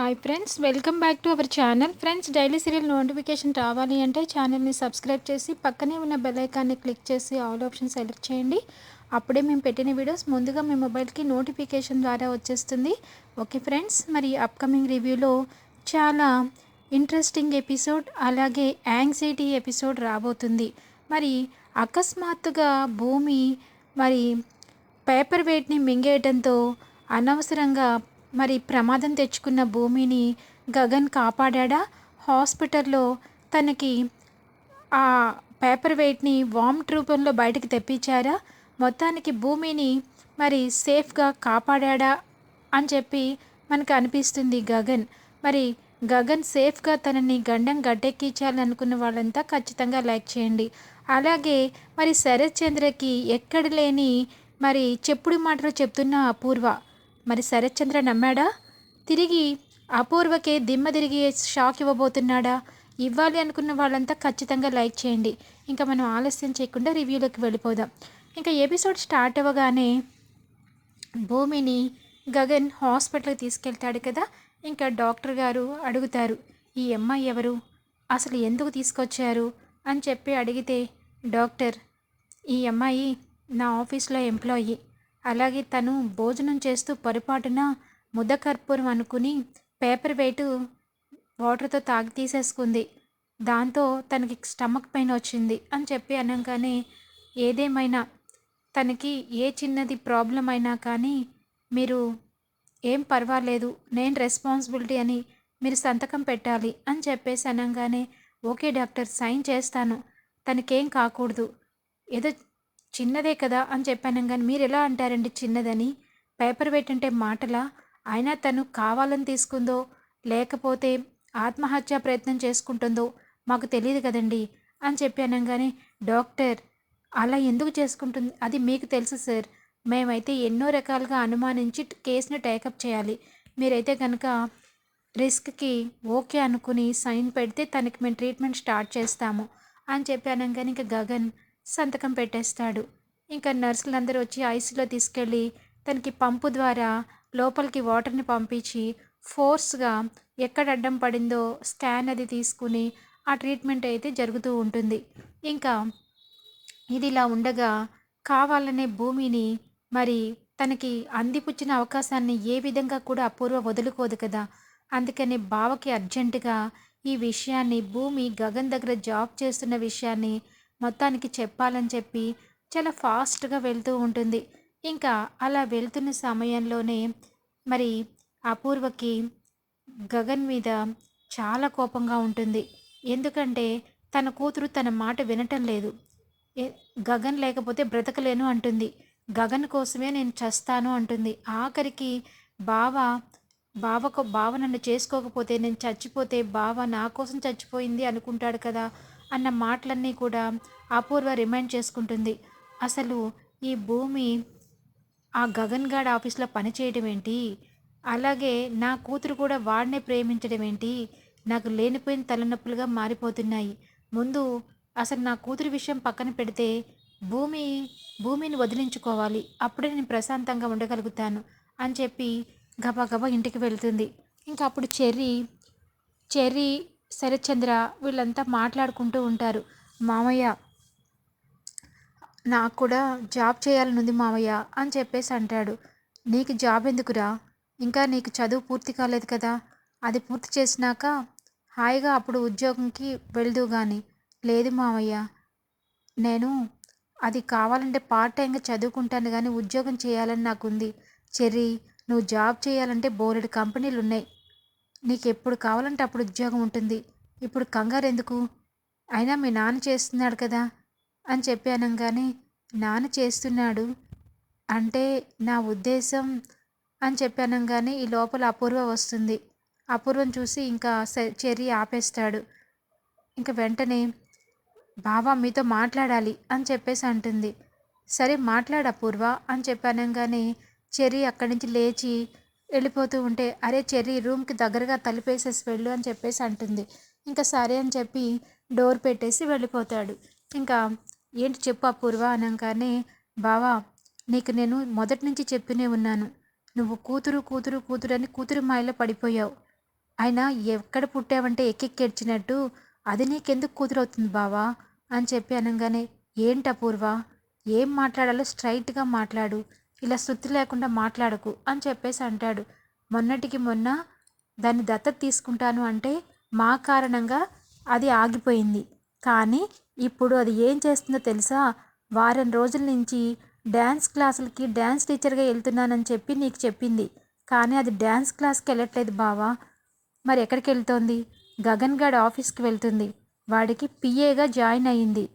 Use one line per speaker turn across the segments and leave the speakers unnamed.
Hi friends welcome back to our channel friends daily serial notification రావాలి అంటే ఛానల్ని subscribe చేసి పక్కనే ఉన్న బెల్ ఐకాన్ని క్లిక్ చేసి ఆల్ ఆప్షన్ సెలెక్ట్ చేయండి. అప్పుడే మేము పెట్టిన వీడియోస్ ముందుగా మీ మొబైల్కి నోటిఫికేషన్ ద్వారా వచ్చేస్తుంది. ఓకే ఫ్రెండ్స్ మరి అప్కమింగ్ రివ్యూలో చాలా ఇంట్రెస్టింగ్ ఎపిసోడ్ అలాగే యాంగ్జైటీ ఎపిసోడ్ రాబోతుంది. మరి అకస్మాత్తుగా భూమి మరి పేపర్ వెయిట్ని మింగేయడంతో అనవసరంగా మరి ప్రమాదం తెచ్చుకున్న భూమిని గగన్ కాపాడా హాస్పిటల్లో తనకి ఆ పేపర్ వెయిట్ని వామిట్ రూపంలో బయటకు తెప్పించారా? మొత్తానికి భూమిని మరి సేఫ్గా కాపాడా అని చెప్పి మనకు అనిపిస్తుంది గగన్. మరి గగన్ సేఫ్గా తనని గండం గడ్డెక్కించాలనుకున్న వాళ్ళంతా ఖచ్చితంగా లైక్ చేయండి. అలాగే మరి శరత్ చంద్రకి ఎక్కడ లేని మరి చెప్పుడు మాటలు చెప్తున్న అపూర్వ. మరి శరత్చంద్ర నమ్మాడా? తిరిగి అపూర్వకే దిమ్మ తిరిగి షాక్ ఇవ్వబోతున్నాడా? ఇవ్వాలి అనుకున్న వాళ్ళంతా ఖచ్చితంగా లైక్ చేయండి. ఇంకా మనం ఆలస్యం చేయకుండా రివ్యూలోకి వెళ్ళిపోదాం. ఇంకా ఎపిసోడ్ స్టార్ట్ అవ్వగానే భూమిని గగన్ హాస్పిటల్కి తీసుకెళ్తాడు కదా? ఇంకా డాక్టర్ గారు అడుగుతారు ఈ అమ్మాయి ఎవరు? అసలు ఎందుకు తీసుకొచ్చారు? అని చెప్పి అడిగితే డాక్టర్ ఈ అమ్మాయి నా ఆఫీస్లో ఎంప్లాయీ. అలాగే తను భోజనం చేస్తూ పొరపాటున ముద్ద కర్పూరం అనుకుని పేపర్ వెయిట్ వాటర్తో తాగి తీసేసుకుంది. దాంతో తనకి స్టమక్ పెయిన్ వచ్చింది అని చెప్పి అనగానే ఏదేమైనా తనకి ఏ చిన్నది ప్రాబ్లం అయినా కానీ మీరు ఏం పర్వాలేదు నేను రెస్పాన్సిబిలిటీ అని మీరు సంతకం పెట్టాలి అని చెప్పేసి అనగానే ఓకే డాక్టర్ సైన్ చేస్తాను. తనకేం కాకూడదు. ఏదో చిన్నదే కదా అని చెప్పాను కానీ మీరు ఎలా అంటారండి చిన్నదని? పేపర్ వెయిట్ అంటే మాటలా? అయినా తను కావాలని తీసుకుందో లేకపోతే ఆత్మహత్య ప్రయత్నం చేసుకుంటుందో మాకు తెలియదు కదండి అని చెప్పి అనగానే డాక్టర్ అలా ఎందుకు చేసుకుంటుంది? అది మీకు తెలుసు సార్. మేమైతే ఎన్నో రకాలుగా అనుమానించి కేసుని టేకప్ చేయాలి. మీరైతే కనుక రిస్క్కి ఓకే అనుకుని సైన్ పెడితే తనకి మేము ట్రీట్మెంట్ స్టార్ట్ చేస్తాము అని చెప్పి అనగానే ఇంకా గగన్ సంతకం పెట్టేస్తాడు. ఇంకా నర్సులందరూ వచ్చి ఐసీలో తీసుకెళ్ళి తనకి పంపు ద్వారా లోపలికి వాటర్ని పంపించి ఫోర్స్గా ఎక్కడ అడ్డం పడిందో స్కాన్ అది తీసుకుని ఆ ట్రీట్మెంట్ అయితే జరుగుతూ ఉంటుంది. ఇంకా ఇది ఇలా ఉండగా కావాలనే భూమిని మరి తనకి అందిపుచ్చిన అవకాశాన్ని ఏ విధంగా కూడా అపూర్వ వదులుకోదు కదా. అందుకని బావకి అర్జెంటుగా ఈ విషయాన్ని భూమి గగన్ దగ్గర జాబ్ చేస్తున్న విషయాన్ని మొత్తానికి చెప్పాలని చెప్పి చాలా ఫాస్ట్గా వెళ్తూ ఉంటుంది. ఇంకా అలా వెళ్తున్న సమయంలోనే మరి అపూర్వకి గగన్ మీద చాలా కోపంగా ఉంటుంది. ఎందుకంటే తన కూతురు తన మాట వినటం లేదు. గగన్ లేకపోతే బ్రతకలేను అంటుంది. గగన్ కోసమే నేను చస్తాను అంటుంది. ఆఖరికి బావ బావకు బావ నన్ను చేసుకోకపోతే నేను చచ్చిపోతే బావ నా కోసం చచ్చిపోయింది అనుకుంటాడు కదా. అన్న మాటలన్నీ కూడా అపూర్వ రిమైండ్ చేసుకుంటుంది. అసలు ఈ భూమి ఆ గగన్ గాడ్ ఆఫీస్లో పనిచేయడం ఏంటి? అలాగే నా కూతురు కూడా వాడినే ప్రేమించడం ఏంటి? నాకు లేనిపోయిన తలనొప్పులుగా మారిపోతున్నాయి. ముందు అసలు నా కూతురు విషయం పక్కన పెడితే భూమి భూమిని వదిలించుకోవాలి. అప్పుడే నేను ప్రశాంతంగా ఉండగలుగుతాను అని చెప్పి గబగబా ఇంటికి వెళ్తుంది. ఇంకా అప్పుడు చెర్రీ చెర్రీ శరత్చంద్ర వీళ్ళంతా మాట్లాడుకుంటూ ఉంటారు. మామయ్య నాకు కూడా జాబ్ చేయాలనుంది మామయ్య అని చెప్పేసి అంటాడు. నీకు జాబ్ ఎందుకురా? ఇంకా నీకు చదువు పూర్తి కాలేదు కదా. అది పూర్తి చేసినాక హాయిగా అప్పుడు ఉద్యోగంకి వెళ్దు కానీ లేదు మామయ్య నేను అది కావాలంటే పార్ట్ టైంగా చదువుకుంటాను కానీ ఉద్యోగం చేయాలని నాకు ఉంది చెర్రీ నువ్వు జాబ్ చేయాలంటే బోలెడు కంపెనీలు ఉన్నాయి నీకు ఎప్పుడు కావాలంటే అప్పుడు ఉద్యోగం ఉంటుంది. ఇప్పుడు కంగారు ఎందుకు? అయినా మీ నాన్న చేస్తున్నాడు కదా? అని చెప్పి అనగానే నాన్న చేస్తున్నాడు అంటే నా ఉద్దేశం అని చెప్పి అనగానే ఈ లోపల అపూర్వ వస్తుంది. అపూర్వం చూసి ఇంకా చెర్రి ఆపేస్తాడు. ఇంకా వెంటనే బావా మీతో మాట్లాడాలి అని చెప్పేసి అంటుంది. సరే మాట్లాడు అపూర్వ అని చెప్పి అనగానే చెర్రీ అక్కడి నుంచి లేచి వెళ్ళిపోతూ ఉంటే అరే చెర్రీ రూమ్కి దగ్గరగా తలిపేసేసి వెళ్ళు అని చెప్పేసి అంటుంది. ఇంకా సరే అని చెప్పి డోర్ పెట్టేసి వెళ్ళిపోతాడు. ఇంకా ఏంటి చెప్పు అపూర్వ అనగానే బావా నీకు నేను మొదటి నుంచి చెప్తూనే ఉన్నాను. నువ్వు కూతురు కూతురు కూతురు అని కూతురు మాయలో పడిపోయావు. ఆయన ఎక్కడ పుట్టావంటే ఎక్కెక్కేడ్చినట్టు అది నీకెందుకు కుదురవుతుంది బావా అని చెప్పి అనగానే ఏంటి అపూర్వ ఏం మాట్లాడాలో స్ట్రైట్గా మాట్లాడు. ఇలా శృతి లేకుండా మాట్లాడకు అని చెప్పేసి అంటాడు. మొన్నటికి మొన్న దాన్ని దత్తత తీసుకుంటాను అంటే మా కారణంగా అది ఆగిపోయింది. కానీ ఇప్పుడు అది ఏం చేస్తుందో తెలుసా? వారం రోజుల నుంచి డ్యాన్స్ క్లాసులకి డ్యాన్స్ టీచర్గా వెళ్తున్నానని చెప్పి నీకు చెప్పింది. కానీ అది డ్యాన్స్ క్లాస్కి వెళ్ళట్లేదు బావా. మరి ఎక్కడికి వెళ్తోంది? గగన్ గడ్ ఆఫీస్కి వెళ్తుంది. వాడికి పిఏగా జాయిన్ అయ్యింది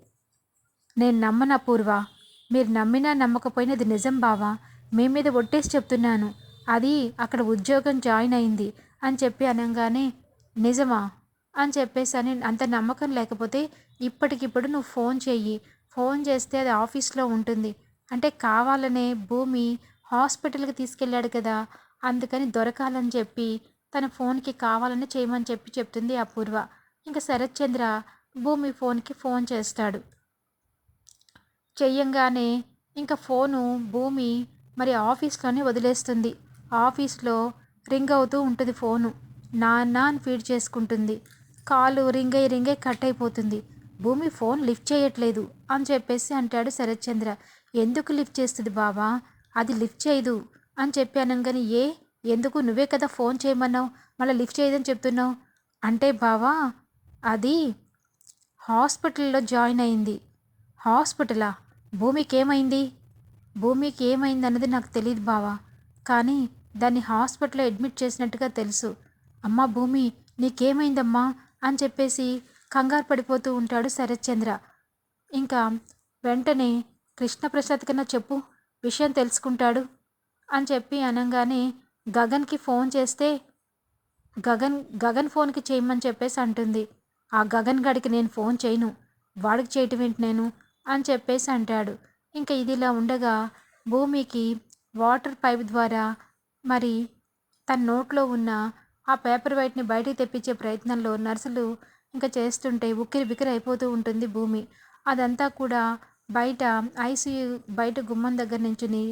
నేను నమ్మన పూర్వ? మీరు నమ్మినా నమ్మకపోయినా ఇది నిజం బావా. మీ మీద ఒట్టేసి చెప్తున్నాను. అది అక్కడ ఉద్యోగం జాయిన్ అయింది అని చెప్పి అనగానే నిజమా? అని చెప్పేసి అని అంత నమ్మకం లేకపోతే ఇప్పటికిప్పుడు నువ్వు ఫోన్ చెయ్యి. ఫోన్ చేస్తే అది ఆఫీస్లో ఉంటుంది. అంటే కావాలనే భూమి హాస్పిటల్కి తీసుకెళ్ళాడు కదా. అందుకని దొరకాలని చెప్పి తన ఫోన్కి కావాలని చేయమని చెప్పి చెప్తుంది అపూర్వ. ఇంకా శరత్చంద్ర భూమి ఫోన్కి ఫోన్ చేస్తాడు. చెయ్యంగానే ఇంకా ఫోను భూమి మరి ఆఫీస్లోనే వదిలేస్తుంది. ఆఫీస్లో రింగ్ అవుతూ ఉంటుంది ఫోను. నాన్న అని ఫీడ్ చేసుకుంటుంది. కాలు రింగ్ అయ్యి రింగ్ అయ్యి కట్ అయిపోతుంది. భూమి ఫోన్ లిఫ్ట్ చేయట్లేదు అని చెప్పేసి అంటాడు శరత్చంద్ర. ఎందుకు లిఫ్ట్ చేస్తుంది బావా? అది లిఫ్ట్ చేయదు అని చెప్పి అనగానే ఏ? ఎందుకు? నువ్వే కదా ఫోన్ చేయమన్నావు. మళ్ళీ లిఫ్ట్ చేయదని చెప్తున్నావు. అంటే బావా అది హాస్పిటల్లో జాయిన్ అయింది. హాస్పిటలా? భూమికి ఏమైంది భూమికి ఏమైంది అన్నది నాకు తెలియదు బావా. కానీ దాన్ని హాస్పిటల్లో అడ్మిట్ చేసినట్టుగా తెలుసు. అమ్మ భూమి నీకేమైందమ్మా? అని చెప్పేసి కంగారు పడిపోతూ ఉంటాడు శరత్చంద్ర. ఇంకా వెంటనే కృష్ణప్రసాద్ కన్నా చెప్పు విషయం తెలుసుకుంటాడు అని చెప్పి అనగానే గగన్కి ఫోన్ చేస్తే గగన్ గగన్ ఫోన్కి చేయమని చెప్పేసి అంటుంది. ఆ గగన్ గడికి నేను ఫోన్ చేయను. వాడికి చేయటం ఏంటి నేను? అని చెప్పేసి అంటాడు. ఇంకా ఇదిలా ఉండగా భూమికి వాటర్ పైప్ ద్వారా మరి తన నోట్లో ఉన్న ఆ పేపర్ వైట్ని బయటికి తెప్పించే ప్రయత్నంలో నర్సులు ఇంకా చేస్తుంటే ఉక్కిరి బిక్కిరి అయిపోతూ ఉంటుంది భూమి. అదంతా కూడా బయట ఐసీయూ బయట గుమ్మం దగ్గర నుంచుని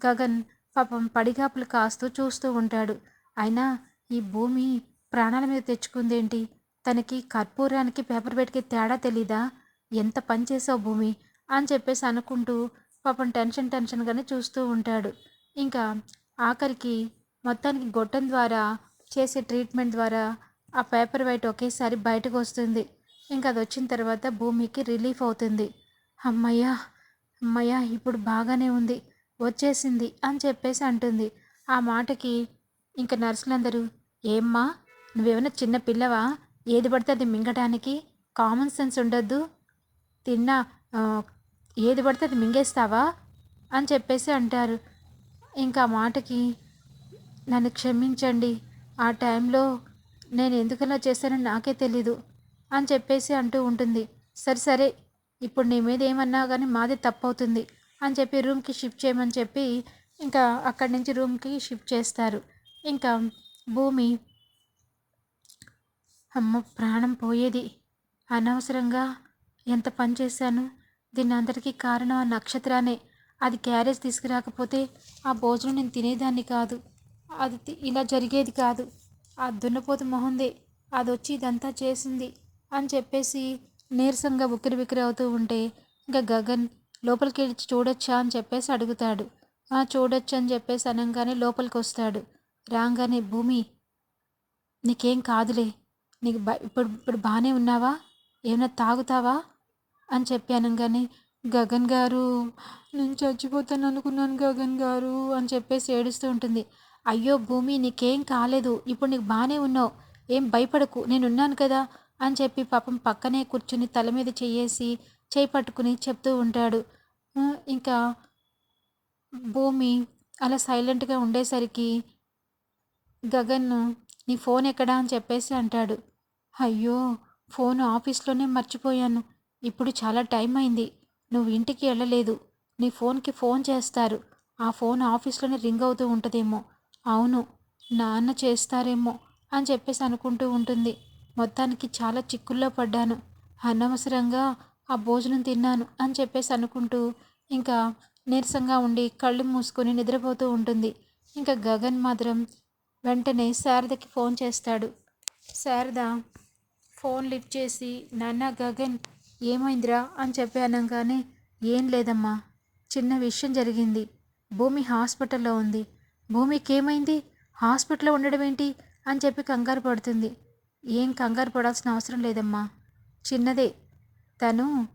గగన్ పాపం పడిగాపులు కాస్తూ చూస్తూ ఉంటాడు. అయినా ఈ భూమి ప్రాణాల మీద తెచ్చుకుందేంటి? తనకి కర్పూరానికి పేపర్ వెయిట్కి తేడా తెలీదా? ఎంత పని చేసావు భూమి? అని చెప్పేసి అనుకుంటూ పాపం టెన్షన్ టెన్షన్గానే చూస్తూ ఉంటాడు. ఇంకా ఆఖరికి మొత్తానికి గొట్టం ద్వారా చేసే ట్రీట్మెంట్ ద్వారా ఆ పేపర్ వైట్ ఒకేసారి బయటకు వస్తుంది. ఇంకా అది వచ్చిన తర్వాత భూమికి రిలీఫ్ అవుతుంది. అమ్మయ్యా అమ్మయ్యా ఇప్పుడు బాగానే ఉంది. వచ్చేసింది అని చెప్పేసి అంటుంది. ఆ మాటకి ఇంకా నర్సులందరూ ఏమ్మా నువ్వేమైనా చిన్న పిల్లవా? ఏది పడితే అది మింగటానికి? కామన్ సెన్స్ ఉండొద్దు. తిన్నా ఏది పడితే అది మింగేస్తావా? అని చెప్పేసి అంటారు. ఇంకా మాటకి నన్ను క్షమించండి ఆ టైంలో నేను ఎందుకలా చేశానో నాకే తెలీదు అని చెప్పేసి అంటూ ఉంటుంది. సరే సరే ఇప్పుడు నీ మీద ఏమన్నా కానీ మాది తప్పవుతుంది అని చెప్పి రూమ్కి షిఫ్ట్ చేయమని చెప్పి ఇంకా అక్కడి నుంచి రూమ్కి షిఫ్ట్ చేస్తారు. ఇంకా భూమి అమ్మ ప్రాణం పోయేది. అనవసరంగా ఎంత పని చేశాను? దీని అందరికీ కారణం ఆ నక్షత్రానే. అది క్యారేజ్ తీసుకురాకపోతే ఆ భోజనం నేను తినేదాన్ని కాదు. అది ఇలా జరిగేది కాదు. ఆ దున్నపోతు మొహందే. అది వచ్చి ఇదంతా చేసింది అని చెప్పేసి నీరసంగా ఉక్కిరి బిక్కిరి అవుతూ ఉంటే ఇంకా గగన్ లోపలికి వెళ్ళి చూడొచ్చా అని చెప్పేసి అడుగుతాడు. ఆ చూడొచ్చు అని చెప్పేసి అనగానే లోపలికి వస్తాడు రాగానే భూమి నీకేం కాదులే. నీకు ఇప్పుడు ఇప్పుడు బాగానే ఉన్నావా? ఏమైనా తాగుతావా? అని చెప్పాను కానీ గగన్ గారు నేను చచ్చిపోతాను అనుకున్నాను గగన్ గారు అని చెప్పేసి ఏడుస్తూ ఉంటుంది. అయ్యో భూమి నీకేం కాలేదు. ఇప్పుడు నీకు బాగానే ఉన్నావు. ఏం భయపడకు. నేనున్నాను కదా అని చెప్పి పాపం పక్కనే కూర్చుని తల మీద చెయ్యేసి చేయి పట్టుకుని చెప్తూ ఉంటాడు. ఇంకా భూమి అలా సైలెంట్గా ఉండేసరికి గగన్ను నీ ఫోన్ ఎక్కడా? అని చెప్పేసి అంటాడు. అయ్యో ఫోన్ ఆఫీస్లోనే మర్చిపోయాను. ఇప్పుడు చాలా టైం అయింది. నువ్వు ఇంటికి వెళ్ళలేదు. నీ ఫోన్కి ఫోన్ చేస్తారు. ఆ ఫోన్ ఆఫీస్లోనే రింగ్ అవుతూ ఉంటుందేమో. అవును నాన్న చేస్తారేమో అని చెప్పేసి అనుకుంటూ ఉంటుంది. మొత్తానికి చాలా చిక్కుల్లో పడ్డాను. అనవసరంగా ఆ భోజనం తిన్నాను అని చెప్పేసి అనుకుంటూ ఇంకా నీరసంగా ఉండి కళ్ళు మూసుకొని నిద్రపోతూ ఉంటుంది. ఇంకా గగన్ మాత్రం వెంటనే శారదకి ఫోన్ చేస్తాడు. శారద ఫోన్ లిఫ్ట్ చేసి నాన్న గగన్ ఏమైందిరా అని చెప్పి అనగానే ఏం లేదమ్మా చిన్న విషయం జరిగింది. భూమి హాస్పిటల్లో ఉంది. భూమికి ఏమైంది హాస్పిటల్లో ఉండడం ఏంటి అని చెప్పి కంగారు పడుతుంది. ఏం కంగారు పడాల్సిన అవసరం లేదమ్మా. చిన్నదే. తను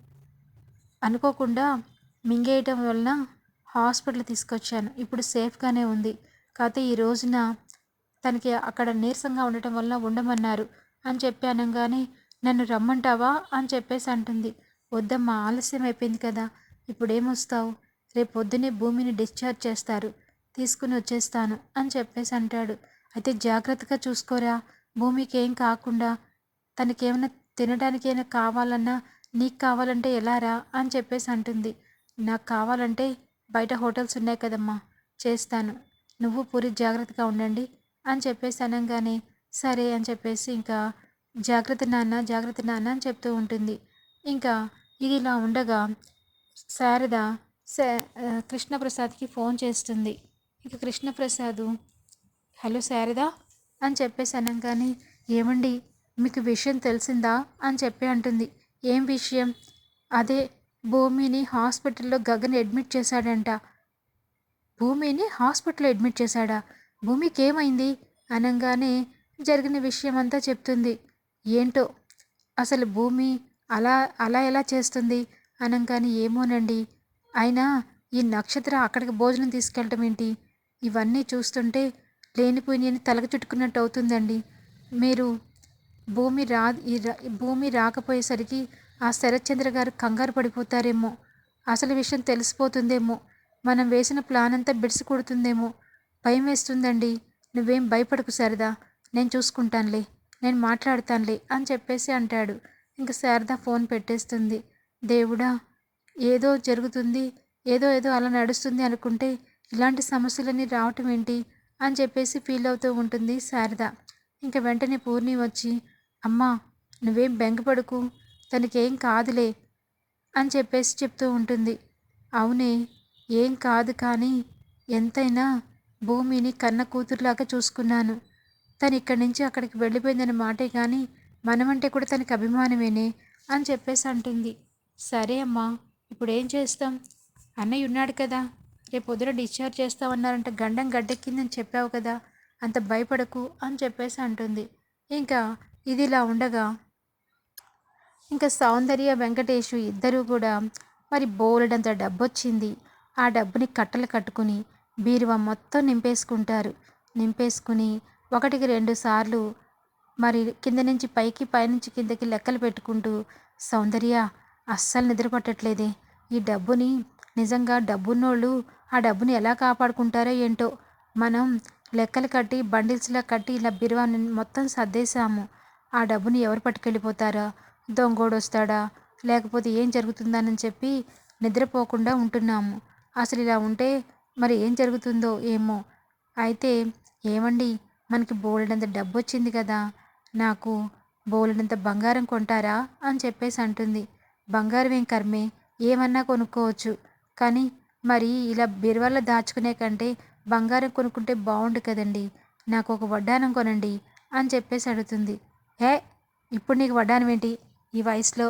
అనుకోకుండా మింగేయటం వలన హాస్పిటల్ తీసుకొచ్చాను. ఇప్పుడు సేఫ్గానే ఉంది. కాకపోతే ఈ రోజున తనకి అక్కడ నీరసంగా ఉండటం వల్ల ఉండమన్నారు అని చెప్పి అనగానే నన్ను రమ్మంటావా అని చెప్పేసి అంటుంది. వద్దమ్మా ఆలస్యం అయిపోయింది కదా ఇప్పుడేమొస్తావు? రేపు పొద్దునే భూమిని డిశ్చార్జ్ చేస్తారు తీసుకుని వచ్చేస్తాను అని చెప్పేసి అంటాడు. అయితే జాగ్రత్తగా చూసుకోరా భూమికి ఏం కాకుండా తనకేమైనా తినడానికైనా ఏమైనా కావాలన్నా నీకు కావాలంటే ఎలా రా అని చెప్పేసి అంటుంది. నాకు కావాలంటే బయట హోటల్స్ ఉన్నాయి కదమ్మా చేస్తాను. నువ్వు పూరి జాగ్రత్తగా ఉండండి అని చెప్పేసి అనగానే సరే అని చెప్పేసి ఇంకా జాగ్రత్త నాన్న జాగ్రత్త నాన్న అని చెప్తూ ఉంటుంది. ఇంకా ఇది ఇలా ఉండగా శారద కృష్ణప్రసాద్కి ఫోన్ చేస్తుంది. ఇక కృష్ణప్రసాద్ హలో శారద అని చెప్పేసి అనగానే ఏమండి మీకు విషయం తెలిసిందా? అని చెప్పి అంటుంది. ఏం విషయం? అదే భూమిని హాస్పిటల్లో గగన్ అడ్మిట్ చేశాడంట. భూమిని హాస్పిటల్లో అడ్మిట్ చేశాడా? భూమికి ఏమైంది అనగానే జరిగిన విషయం అంతా చెప్తుంది. ఏంటో? అసలు భూమి అలా అలా ఎలా చేస్తుంది? అనంగానే ఏమోనండి. అయినా ఈ నక్షత్రం అక్కడికి భోజనం తీసుకెళ్ళటం ఏంటి? ఇవన్నీ చూస్తుంటే లేనిపోయినని తలక చుట్టుకున్నట్టు అవుతుందండి. మీరు భూమి రా భూమి రాకపోయేసరికి ఆ శరత్చంద్ర గారు కంగారు పడిపోతారేమో. అసలు విషయం తెలిసిపోతుందేమో. మనం వేసిన ప్లాన్ అంతా బిడిసి కొడుతుందేమో. భయం వేస్తుందండి. నువ్వేం భయపడకు సరదా. నేను చూసుకుంటానులే. నేను మాట్లాడతానులే అని చెప్పేసి అంటాడు. ఇంక శారద ఫోన్ పెట్టేస్తుంది. దేవుడా ఏదో జరుగుతుంది ఏదో ఏదో అలా నడుస్తుంది అనుకుంటే ఇలాంటి సమస్యలన్నీ రావటం ఏంటి అని చెప్పేసి ఫీల్ అవుతూ ఉంటుంది శారద. ఇంకా వెంటనే పూర్ణి వచ్చి అమ్మా నువ్వేం బెంగపడుకు తనకేం కాదులే అని చెప్పేసి చెప్తూ ఉంటుంది. అవునే ఏం కాదు కానీ ఎంతైనా భూమిని కన్న కూతురులాగా చూసుకున్నాను. తను ఇక్కడి నుంచి అక్కడికి వెళ్ళిపోయిందని మాటే కానీ మనమంటే కూడా తనకి అభిమానమేనే అని చెప్పేసి అంటుంది. సరే అమ్మా ఇప్పుడు ఏం చేస్తాం? అన్నయ్య ఉన్నాడు కదా రేపు పొద్దున డిశ్చార్జ్ చేస్తామన్నారంటే గండం గడ్డెక్కిందని చెప్పావు కదా అంత భయపడకు అని చెప్పేసి అంటుంది. ఇంకా ఇది ఇలా ఉండగా ఇంకా సౌందర్య వెంకటేషు ఇద్దరూ కూడా మరి బోలెడంత డబ్బు వచ్చింది ఆ డబ్బుని కట్టలు కట్టుకుని బీరువా మొత్తం నింపేసుకుంటారు. నింపేసుకుని ఒకటికి రెండు సార్లు మరి కింద నుంచి పైకి పైనుంచి కిందకి లెక్కలు పెట్టుకుంటూ సౌందర్య అస్సలు నిద్రపట్టట్లేదే. ఈ డబ్బుని నిజంగా డబ్బున్నోళ్ళు ఆ డబ్బుని ఎలా కాపాడుకుంటారో ఏంటో మనం లెక్కలు కట్టి బండిల్స్లా కట్టి ఇలా బిరువాన్ని మొత్తం సర్దేశాము. ఆ డబ్బుని ఎవరు పట్టుకెళ్ళిపోతారా? దొంగోడు వస్తాడా లేకపోతే ఏం జరుగుతుందని చెప్పి నిద్రపోకుండా ఉంటున్నాము. అసలు ఇలా ఉంటే మరి ఏం జరుగుతుందో ఏమో. అయితే ఏమండి? మనకి బోలెడంత డబ్బు వచ్చింది కదా నాకు బోలెడంత బంగారం కొంటారా అని చెప్పేసి అంటుంది. బంగారం ఏం కర్మే? ఏమన్నా కొనుక్కోవచ్చు. కానీ మరి ఇలా బీరువాలో దాచుకునే కంటే బంగారం కొనుక్కుంటే బాగుండు కదండి నాకు ఒక వడ్డానం కొనండి అని చెప్పేసి అడుగుతుంది. హే ఇప్పుడు నీకు వడ్డానం ఏంటి? ఈ వయసులో?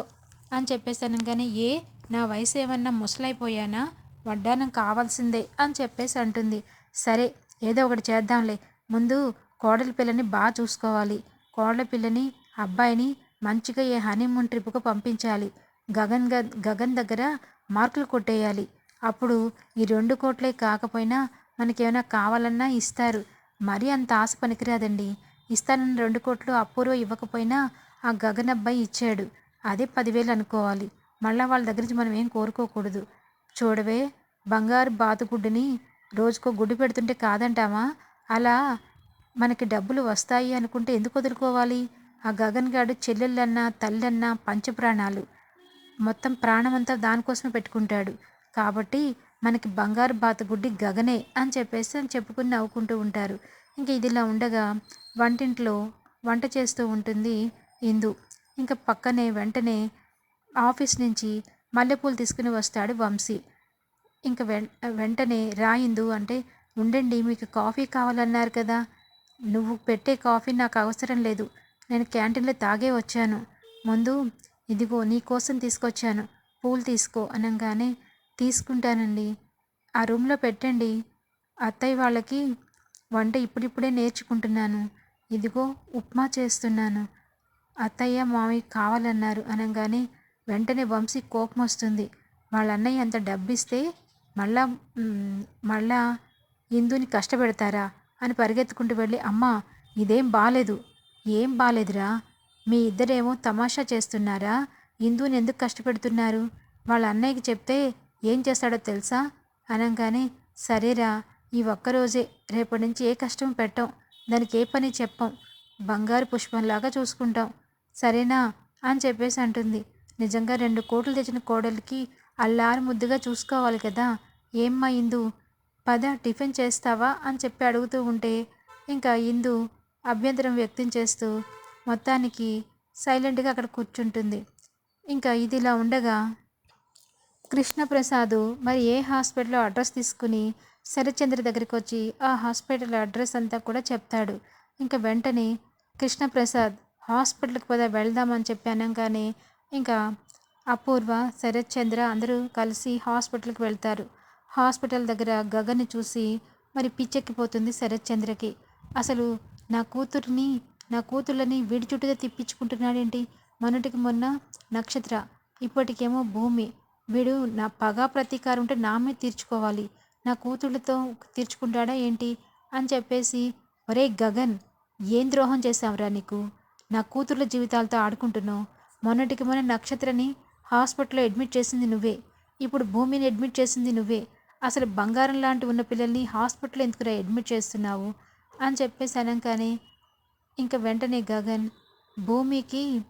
అని చెప్పేసాను కానీ ఏ నా వయసు ఏమన్నా ముసలైపోయానా? వడ్డానం కావాల్సిందే అని చెప్పేసి అంటుంది. సరే ఏదో ఒకటి చేద్దాంలే. ముందు కోడలి పిల్లని బాగా చూసుకోవాలి. కోడలి పిల్లని అబ్బాయిని మంచిగా ఏ హనీమూన్ ట్రిప్కు పంపించాలి. గగన్ గగన్ దగ్గర మార్కులు కొట్టేయాలి. అప్పుడు ఈ రెండు కోట్లే కాకపోయినా మనకేమైనా కావాలన్నా ఇస్తారు. మరీ అంత ఆశ పనికిరాదండి. ఇస్తానన్న రెండు కోట్లు అప్పూర్వ ఇవ్వకపోయినా ఆ గగన్ అబ్బాయి ఇచ్చాడు. అదే పదివేలు అనుకోవాలి. మళ్ళీ వాళ్ళ దగ్గర నుంచి మనం ఏం కోరుకోకూడదు. చూడవే బంగారు బాతుగుడ్డుని రోజుకో గుడ్డు పెడుతుంటే కాదంటామా? అలా మనకి డబ్బులు వస్తాయి అనుకుంటే ఎందుకు వదులుకోవాలి? ఆ గగన్ గాడు చెల్లెళ్ళన్నా తల్లన్నా పంచప్రాణాలు. మొత్తం ప్రాణమంతా దానికోసమే పెట్టుకుంటాడు. కాబట్టి మనకి బంగారు బాతగుడ్డి గగనే అని చెప్పేసి అని చెప్పుకుని నవ్వుకుంటూ ఉంటారు. ఇంక ఇదిలా ఉండగా వంటింట్లో వంట చేస్తూ ఉంటుంది ఇందు. ఇంకా పక్కనే వెంటనే ఆఫీస్ నుంచి మల్లెపూలు తీసుకుని వస్తాడు వంశీ. ఇంక వెంటనే రాయిందు అంటే ఉండండి మీకు కాఫీ కావాలన్నారు కదా నువ్వు పెట్టే కాఫీ నాకు అవసరం లేదు. నేను క్యాంటీన్లో తాగే వచ్చాను. ముందు ఇదిగో నీ కోసం తీసుకొచ్చాను. పూలు తీసుకో అనగానే తీసుకుంటానండి. ఆ రూమ్లో పెట్టండి. అత్తయ్య వాళ్ళకి వంట ఇప్పుడిప్పుడే నేర్చుకుంటున్నాను. ఇదిగో ఉప్మా చేస్తున్నాను. అత్తయ్య మామయ్య కావాలన్నారు అనగానే వెంటనే వంశీ కోపం వస్తుంది. వాళ్ళ అన్నయ్య అంత డబ్బిస్తే మళ్ళా మళ్ళా ఇందుని కష్టపెడతారా? అని పరిగెత్తుకుంటూ వెళ్ళి అమ్మా ఇదేం బాలేదు. ఏం బాలేదురా? మీ ఇద్దరేమో తమాషా చేస్తున్నారా? ఇందుని ఎందుకు కష్టపెడుతున్నారు? వాళ్ళ అన్నయ్యకి చెప్తే ఏం చేస్తాడో తెలుసా? అనగానే సరేరా ఈ ఒక్కరోజే. రేపటి నుంచి ఏ కష్టం పెట్టం. దానికి ఏ పని చెప్పం. బంగారు పుష్పంలాగా చూసుకుంటాం. సరేనా? అని చెప్పేసి అంటుంది. నిజంగా రెండు కోట్లు తెచ్చిన కోడలికి అల్లారు ముద్దుగా చూసుకోవాలి కదా. ఏమ్మా ఇందు? పద టిఫిన్ చేస్తావా? అని చెప్పి అడుగుతూ ఉంటే ఇంకా ఇందు అభ్యంతరం వ్యక్తం చేస్తూ మొత్తానికి సైలెంట్గా అక్కడ కూర్చుంటుంది. ఇంకా ఇది ఇలా ఉండగా కృష్ణప్రసాద్ మరి ఏ హాస్పిటల్లో అడ్రస్ తీసుకుని శరత్చంద్ర దగ్గరికి వచ్చి ఆ హాస్పిటల్ అడ్రస్ అంతా కూడా చెప్తాడు. ఇంకా వెంటనే కృష్ణప్రసాద్ హాస్పిటల్కి పద వెళ్దామని చెప్పి అనగానే ఇంకా అపూర్వ శరత్చంద్ర అందరూ కలిసి హాస్పిటల్కి వెళ్తారు. హాస్పిటల్ దగ్గర గగన్ని చూసి మరి పిచ్చెక్కిపోతుంది శరత్చంద్రకి అసలు నా కూతుర్ని నా కూతుర్లని వీడి చుట్టూగా తిప్పించుకుంటున్నాడేంటి? మొన్నటికి మొన్న నక్షత్ర ఇప్పటికేమో భూమి. వీడు నా పగా ప్రతీకారం ఉంటే నామే తీర్చుకోవాలి. నా కూతుళ్ళతో తీర్చుకుంటాడా ఏంటి? అని చెప్పేసి ఒరే గగన్ ఏం ద్రోహం చేశావురా నీకు? నా కూతుర్ల జీవితాలతో ఆడుకుంటున్నావు. మొన్నటికి మొన్న నక్షత్రని హాస్పిటల్లో అడ్మిట్ చేసింది నువ్వే. ఇప్పుడు భూమిని అడ్మిట్ చేసింది నువ్వే. అసలు బంగారం లాంటి ఉన్న పిల్లల్ని హాస్పిటల్ ఎందుకురా అడ్మిట్ చేస్తున్నావు? అని చెప్పేసి అనగానే ఇంకా వెంటనే గగన్ భూమికి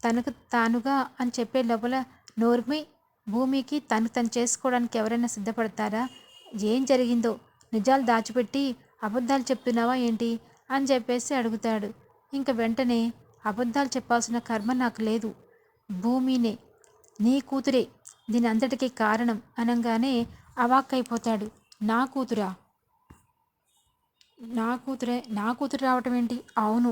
తనకు తానుగా అని చెప్పే లోపల నోర్మి భూమికి తను తను చేసుకోవడానికి ఎవరైనా సిద్ధపడతారా? ఏం జరిగిందో? నిజాలు దాచిపెట్టి అబద్ధాలు చెప్తున్నావా ఏంటి? అని చెప్పేసి అడుగుతాడు. ఇంకా వెంటనే అబద్ధాలు చెప్పాల్సిన కర్మ నాకు లేదు. భూమినే నీ కూతురే దీని అంతటికీ కారణం అనగానే అవాక్కైపోతాడు. నా కూతురా. నా కూతురే నా కూతురు రావటం ఏంటి? అవును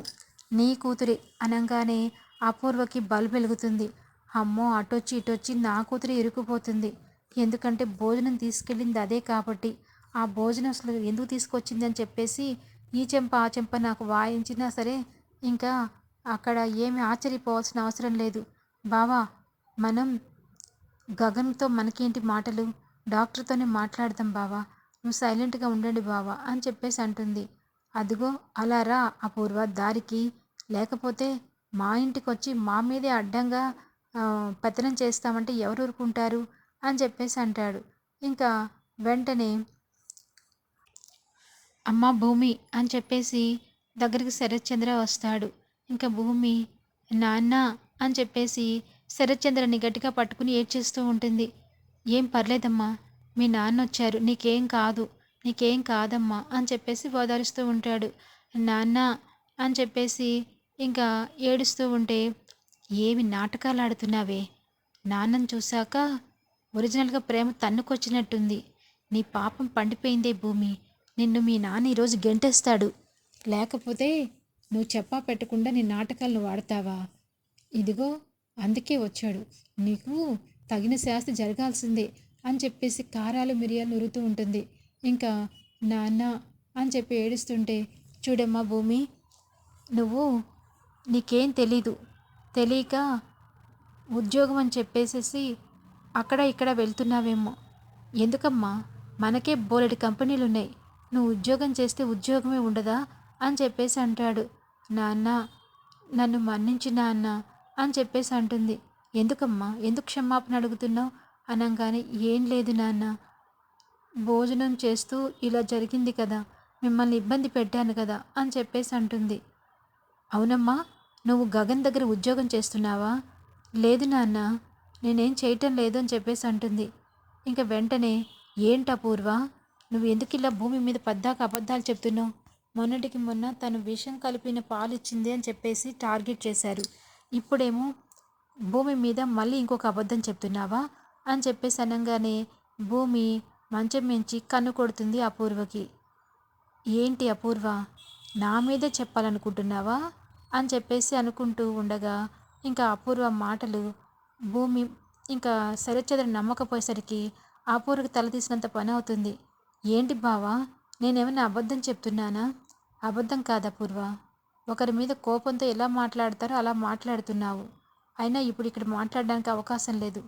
నీ కూతురే అనగానే అపూర్వకి బల్బు వెలుగుతుంది. అమ్మో అటొచ్చి ఇటొచ్చి నా కూతురు ఇరుక్కుపోతుంది. ఎందుకంటే భోజనం తీసుకెళ్ళింది అదే కాబట్టి. ఆ భోజనం అసలు ఎందుకు తీసుకొచ్చింది అని చెప్పేసి ఈ చెంప ఆ చెంప నాకు వాయించినా సరే ఇంకా అక్కడ ఏమి ఆశ్చర్యపోవాల్సిన అవసరం లేదు. బావా మనం గగన్తో మనకేంటి మాటలు? డాక్టర్తోనే మాట్లాడదాం బావా. నువ్వు సైలెంట్గా ఉండండి బావా అని చెప్పేసి అంటుంది. అదిగో అలా రా అపూర్వ దారికి. లేకపోతే మా ఇంటికి వచ్చి మా మీదే అడ్డంగా ఆ, పెత్తనం చేస్తామంటే ఎవరు ఊరుకుంటారు? అని చెప్పేసి అంటాడు. ఇంకా వెంటనే అమ్మ భూమి అని చెప్పేసి దగ్గరికి శరత్చంద్ర వస్తాడు. ఇంకా భూమి నాన్న అని చెప్పేసి శరత్చంద్రని గట్టిగా పట్టుకుని ఏడ్చేస్తూ ఉంటుంది. ఏం పర్లేదమ్మా మీ నాన్న వచ్చారు నీకేం కాదు నీకేం కాదమ్మా అని చెప్పేసి ఓదారుస్తూ ఉంటాడు. నాన్న అని చెప్పేసి ఇంకా ఏడుస్తూ ఉంటే ఏమి నాటకాలు ఆడుతున్నావే నాన్నని చూశాక ఒరిజినల్గా ప్రేమ తన్నుకొచ్చినట్టుంది. నీ పాపం పండిపోయిందే భూమి. నిన్ను మీ నాన్న ఈరోజు గెంటేస్తాడు. లేకపోతే నువ్వు చెప్పా పెట్టకుండా నీ నాటకాలను వాడతావా? ఇదిగో అందుకే వచ్చాడు. నీకు తగిన శాస్తి జరగాల్సిందే అని చెప్పేసి కారాలు మిరియాలు నురుతూ ఉంటుంది. ఇంకా నాన్న అని చెప్పి ఏడుస్తుంటే చూడమ్మా భూమి నువ్వు నీకేం తెలీదు. తెలియక ఉద్యోగం అని చెప్పేసేసి అక్కడ ఇక్కడ వెళ్తున్నావేమో. ఎందుకమ్మా? మనకే బోలెడు కంపెనీలు ఉన్నాయి నువ్వు ఉద్యోగం చేస్తే ఉద్యోగమే ఉండదా అని చెప్పేసి అంటాడు. నాన్న నన్ను మన్నించి నాన్న అని చెప్పేసి అంటుంది. ఎందుకమ్మా? ఎందుకు క్షమాపణ అడుగుతున్నావు? అనగానే ఏం లేదు నాన్న. భోజనం చేస్తూ ఇలా జరిగింది కదా మిమ్మల్ని ఇబ్బంది పెట్టాను కదా అని చెప్పేసి అంటుంది. అవునమ్మా నువ్వు గగన్ దగ్గర ఉద్యోగం చేస్తున్నావా? లేదు నాన్న నేనేం చేయటం లేదు అని చెప్పేసి అంటుంది. ఇంకా వెంటనే ఏంటి అపూర్వ నువ్వు ఎందుకు ఇలా భూమి మీద పద్దాక అబద్ధాలు చెప్తున్నావు? మొన్నటికి మొన్న తను విషం కలిపిన పాలు ఇచ్చింది అని చెప్పేసి టార్గెట్ చేశారు. ఇప్పుడేమో భూమి మీద మళ్ళీ ఇంకొక అబద్ధం చెప్తున్నావా? అని చెప్పేసి అనగానే భూమి మంచం మించి కన్ను కొడుతుంది అపూర్వకి. ఏంటి అపూర్వ? నా మీదే చెప్పాలనుకుంటున్నావా? అని చెప్పేసి అనుకుంటూ ఉండగా ఇంకా అపూర్వ మాటలు భూమి ఇంకా శరత్చంద్ర నమ్మకపోయేసరికి అపూర్వకి తల తీసినంత పని అవుతుంది. ఏంటి బావా? నేనేమైనా అబద్ధం చెప్తున్నానా? అబద్ధం కాదు పూర్వ ఒకరి మీద కోపంతో ఎలా మాట్లాడతారో అలా మాట్లాడుతున్నావు. అయినా ఇప్పుడు ఇక్కడ మాట్లాడడానికి అవకాశం లేదు.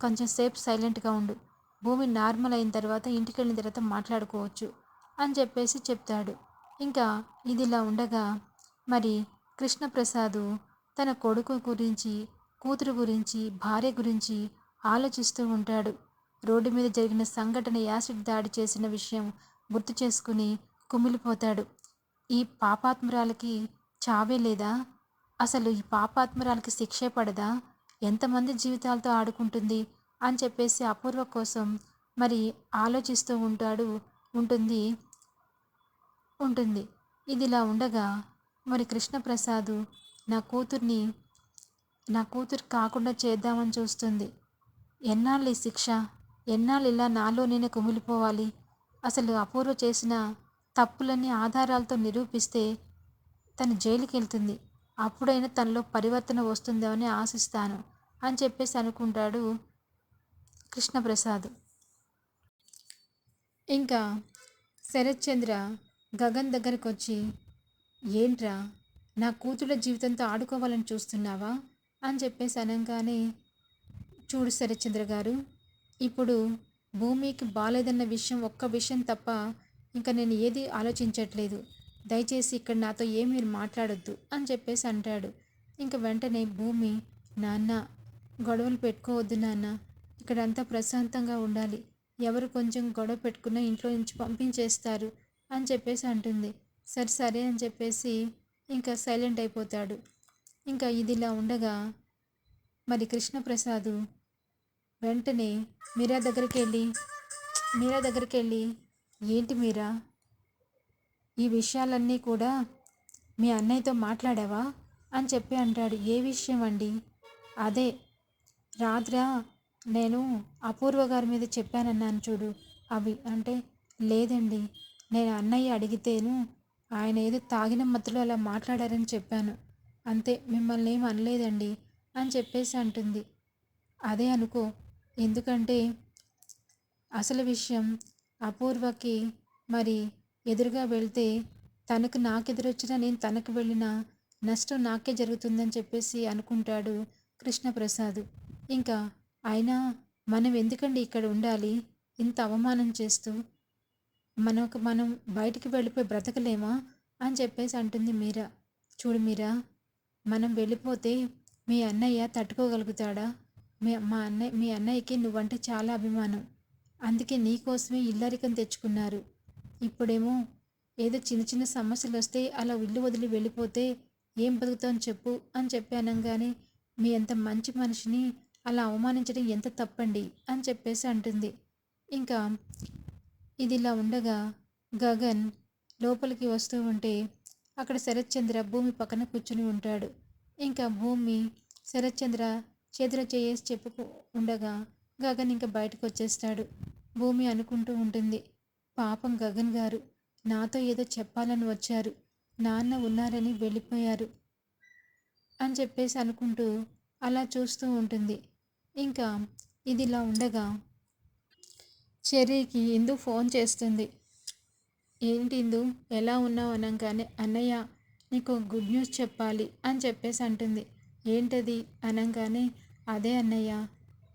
కొంచెం సేపు సైలెంట్గా ఉండు. భూమి నార్మల్ అయిన తర్వాత ఇంటికి వెళ్ళిన తర్వాత మాట్లాడుకోవచ్చు అని చెప్పేసి చెప్తాడు. ఇంకా ఇదిలా ఉండగా మరి కృష్ణప్రసాద్ తన కొడుకు గురించి కూతురు గురించి భార్య గురించి ఆలోచిస్తూ ఉంటాడు. రోడ్డు మీద జరిగిన సంఘటన యాసిడ్ దాడి చేసిన విషయం గుర్తు చేసుకుని కుమిలిపోతాడు. ఈ పాపాత్మురాలకి చావే లేదా? అసలు ఈ పాపాత్మురాలకి శిక్షే పడదా? ఎంతమంది జీవితాలతో ఆడుకుంటుంది? అని చెప్పేసి అపూర్వ కోసం మరి ఆలోచిస్తూ ఉంటాడు ఉంటుంది ఉంటుంది. ఇదిలా ఉండగా మరి కృష్ణప్రసాద్ నా కూతుర్ని నా కూతురు కాకుండా చేద్దామని చూస్తుంది. ఎన్నాళ్ళు ఈ శిక్ష? ఎన్నాళ్ళు ఇలా నాలో నేనే కుమిలిపోవాలి? అసలు అపూర్వ చేసిన తప్పులన్నీ ఆధారాలతో నిరూపిస్తే తను జైలుకి వెళ్తుంది అప్పుడైనా తనలో పరివర్తన వస్తుందేమని ఆశిస్తాను అని చెప్పేసి అనుకుంటాడు కృష్ణప్రసాద్. ఇంకా శరత్చంద్ర గగన్ దగ్గరకు వచ్చి ఏంట్రా నా కూతుళ్ళ జీవితంతో ఆడుకోవాలని చూస్తున్నావా? అని చెప్పేసి అనగానే చూడు శరత్చంద్ర గారు ఇప్పుడు భూమికి బాలేదన్న విషయం ఒక్క విషయం తప్ప ఇంకా నేను ఏది ఆలోచించట్లేదు. దయచేసి ఇక్కడ నాతో ఏం మీరు మాట్లాడొద్దు అని చెప్పేసి అంటాడు. ఇంక వెంటనే భూమి నాన్న గొడవలు పెట్టుకోవద్దు నాన్న. ఇక్కడ అంతా ప్రశాంతంగా ఉండాలి. ఎవరు కొంచెం గొడవ పెట్టుకున్నా ఇంట్లో నుంచి పంపించేస్తారు అని చెప్పేసి అంటుంది. సరే సరే అని చెప్పేసి ఇంకా సైలెంట్ అయిపోతాడు. ఇంకా ఇదిలా ఉండగా మరి కృష్ణప్రసాద్ వెంటనే మీరా దగ్గరికి వెళ్ళి మీరా దగ్గరికి వెళ్ళి ఏంటి మీరా? ఈ విషయాలన్నీ కూడా మీ అన్నయ్యతో మాట్లాడావా? అని చెప్పి అంటాడు. ఏ విషయం అండి? అదే రాత్ర నేను అపూర్వ గారి మీద చెప్పానన్నాను చూడు. అవి అంటే లేదండి నేను అన్నయ్య అడిగితేను ఆయన ఏదో తాగిన మత్తులో అలా మాట్లాడారని చెప్పాను. అంతే మిమ్మల్ని ఏం అనలేదండి అని చెప్పేసి అంటుంది. అదే అనుకో ఎందుకంటే అసలు విషయం అపూర్వకి మరి ఎదురుగా వెళ్తే తనకు నాకెదురొచ్చినా నేను తనకు వెళ్ళిన నష్టం నాకే జరుగుతుందని చెప్పేసి అనుకుంటాడు కృష్ణప్రసాద్. ఇంకా అయినా మనం ఎందుకండి ఇక్కడ ఉండాలి? ఇంత అవమానం చేస్తూ మనకు మనం బయటికి వెళ్ళిపోయి బ్రతకలేమా? అని చెప్పేసి అంటుంది మీరా. చూడు మీరా మనం వెళ్ళిపోతే మీ అన్నయ్య తట్టుకోగలుగుతాడా? మీ మా అన్నయ్య మీ అన్నయ్యకి నువ్వంటే చాలా అభిమానం. అందుకే నీకోసమే ఇల్లరికం తెచ్చుకున్నారు. ఇప్పుడేమో ఏదో చిన్న చిన్న సమస్యలు వస్తే అలా ఇల్లు వదిలి వెళ్ళిపోతే ఏం బతుకుతావు చెప్పు అని చెప్పి అనగానే మీ అంత మంచి మనిషిని అలా అవమానించడం ఎంత తప్పండి? అని చెప్పేసి అంటుంది. ఇంకా ఇది ఇలా ఉండగా గగన్ లోపలికి వస్తూ ఉంటే అక్కడ శరత్చంద్ర భూమి పక్కన కూర్చుని ఉంటాడు. ఇంకా భూమి శరత్చంద్ర చేతిలో చేసి చెప్పుకు ఉండగా గగన్ ఇంకా బయటకు వచ్చేస్తాడు. భూమి అనుకుంటూ ఉంటుంది. పాపం గగన్ గారు. నాతో ఏదో చెప్పాలని వచ్చారు. నాన్న ఉన్నారని వెళ్ళిపోయారు. అని చెప్పేసి అనుకుంటూ అలా చూస్తూ ఉంటుంది. ఇంకా ఇది ఇలా ఉండగా చెర్రీకి ఇందు ఫోన్ చేస్తుంది. ఏంటి ఇందు ఎలా ఉన్నావు అనగానే అన్నయ్య నీకు గుడ్ న్యూస్ చెప్పాలి అని చెప్పేసి అంటుంది. ఏంటది? అనగానే అదే అన్నయ్య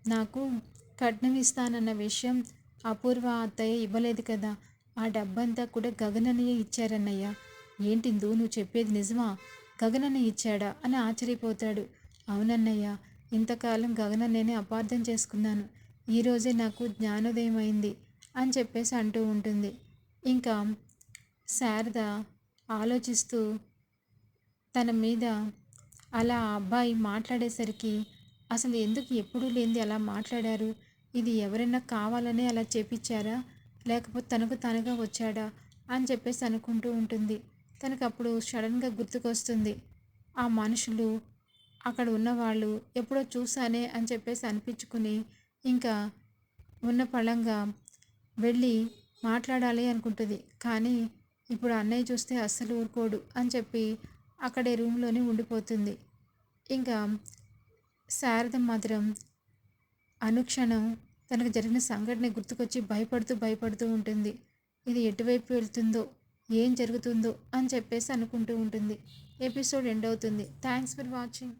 నాకు కట్నం ఇస్తానన్న విషయం అపూర్వ అత్తయ్య ఇవ్వలేదు కదా. ఆ డబ్బంతా కూడా గగనన్నయ్య ఇచ్చారన్నయ్య. ఏంటి నువ్వు చెప్పేది నిజమా? గగనన్నయ్య ఇచ్చాడా? అని ఆశ్చర్యపోతాడు. అవునన్నయ్య ఇంతకాలం గగనన్నయ్యని అపార్థం చేసుకున్నాను. ఈరోజే నాకు జ్ఞానోదయం అయింది అని చెప్పేసి అంటూ ఉంటుంది. ఇంకా శారద ఆలోచిస్తూ తన మీద అలా ఆ అబ్బాయి మాట్లాడేసరికి అసలు ఎందుకు ఎప్పుడూ లేనిది అలా మాట్లాడారు? ఇది ఎవరైనా కావాలనే అలా చేపించారా లేకపోతే తనకు తనగా వచ్చాడా? అని చెప్పేసి అనుకుంటూ ఉంటుంది. తనకు అప్పుడు సడన్గా గుర్తుకొస్తుంది. ఆ మనుషులు అక్కడ ఉన్నవాళ్ళు ఎప్పుడో చూసానే అని చెప్పేసి అనిపించుకుని ఇంకా ఉన్న పళంగా వెళ్ళి మాట్లాడాలి అనుకుంటుంది. కానీ ఇప్పుడు అన్నయ్య చూస్తే అస్సలు ఊరుకోడు అని చెప్పి అక్కడే రూమ్లోనే ఉండిపోతుంది. ఇంకా శారద మాత్రం అనుక్షణం తనకు జరిగిన సంఘటన గుర్తుకొచ్చి భయపడుతూ భయపడుతూ ఉంటుంది. ఇది ఎటువైపు వెళ్తుందో ఏం జరుగుతుందో అని చెప్పేసి అనుకుంటూ ఉంటుంది. ఎపిసోడ్ ఎండ్ అవుతుంది. Thanks for watching.